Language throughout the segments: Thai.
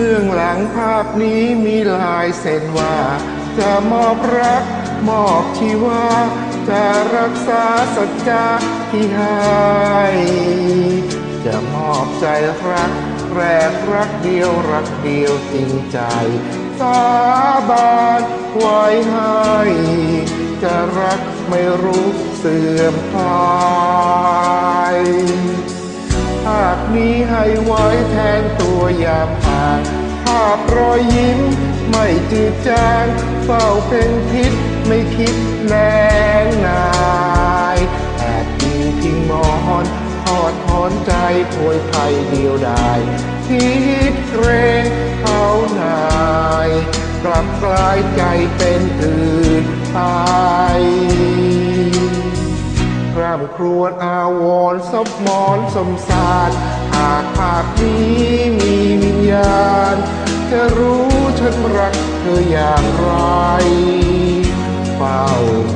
บื้องหลังภาพนี้มีลายเส้นว่า จะมอบรักมอบชีวา จะรักษาสัจจะที่ให้จะมอบใจรัก แรกรักเดียวรักเดียวจริงใจ สาบานไว้ให้ จะรักไม่รู้เสื่อมคลายภาพนี้ให้ไว้แทนตัวยาม ผ่านภาพรอยยิ้ม ไม่จืดจางเฝ้าเป็นพิษไม่คิดแนงนายแอบยิงพิงมอนทอดถอนใจโพยภัยเดียวดายคิดเกรงเขานายกลับกลายใจเป็นอื่นไปคร่ำครวญอาวรณ์ซบมอนสมสารหากภาพนี้ม จะรู้ฉันรักเธออย่างไรเฝ้า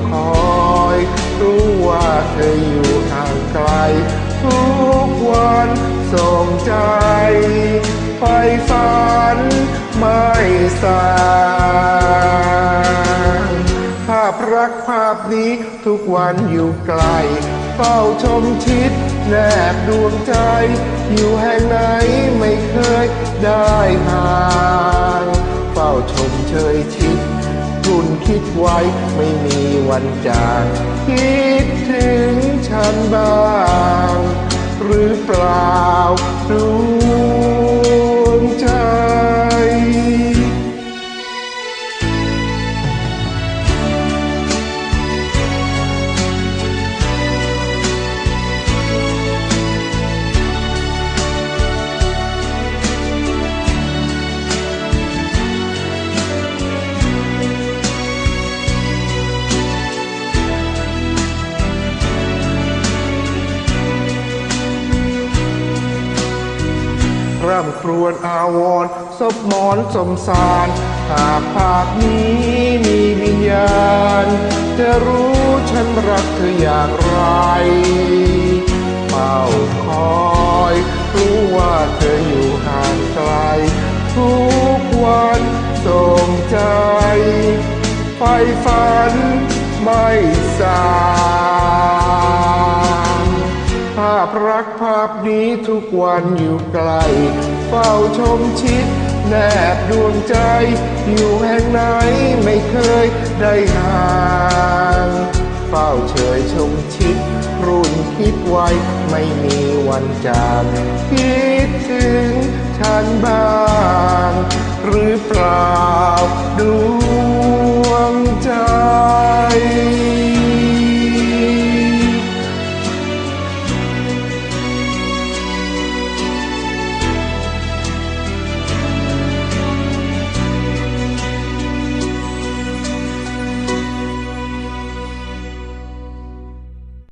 คอยรู้ว่าเธออยู่ห่างไกล ทุกวันส่งใจไฟฝันไม่สางภาพรักภาพนี้ทุกวันอยู่ไกล เฝ้าชมชิด แนบดวงใจ อยู่แห่งไหนไม่เคยได้ห่างเฝ้าชมเชยชิดรุนคิดไว้ไม่มีวันจาก คิดถึงฉันบ้าง ร่ำครวญอาวรณ์ศพหมอนสมสารหากภาพนี้มีวิญญาณ จะรู้ฉันรักเธออย่างไรเฝ้าคอยรู้ว่าเธออยู่ห่างไกล ทุกวันส่งใจไฟฝันไม่สางภาพรักาพนี้ทุกวันอยู่ไกล เฝ้าชมชิด แนบดวงใจ อยู่แห่งไหนไม่เคยได้ห่างเฝ้าเฉยชมชิด รุ่นคิดไว้ไม่มีวันจากคิดถึงฉันบ้าง หรือเปล่าด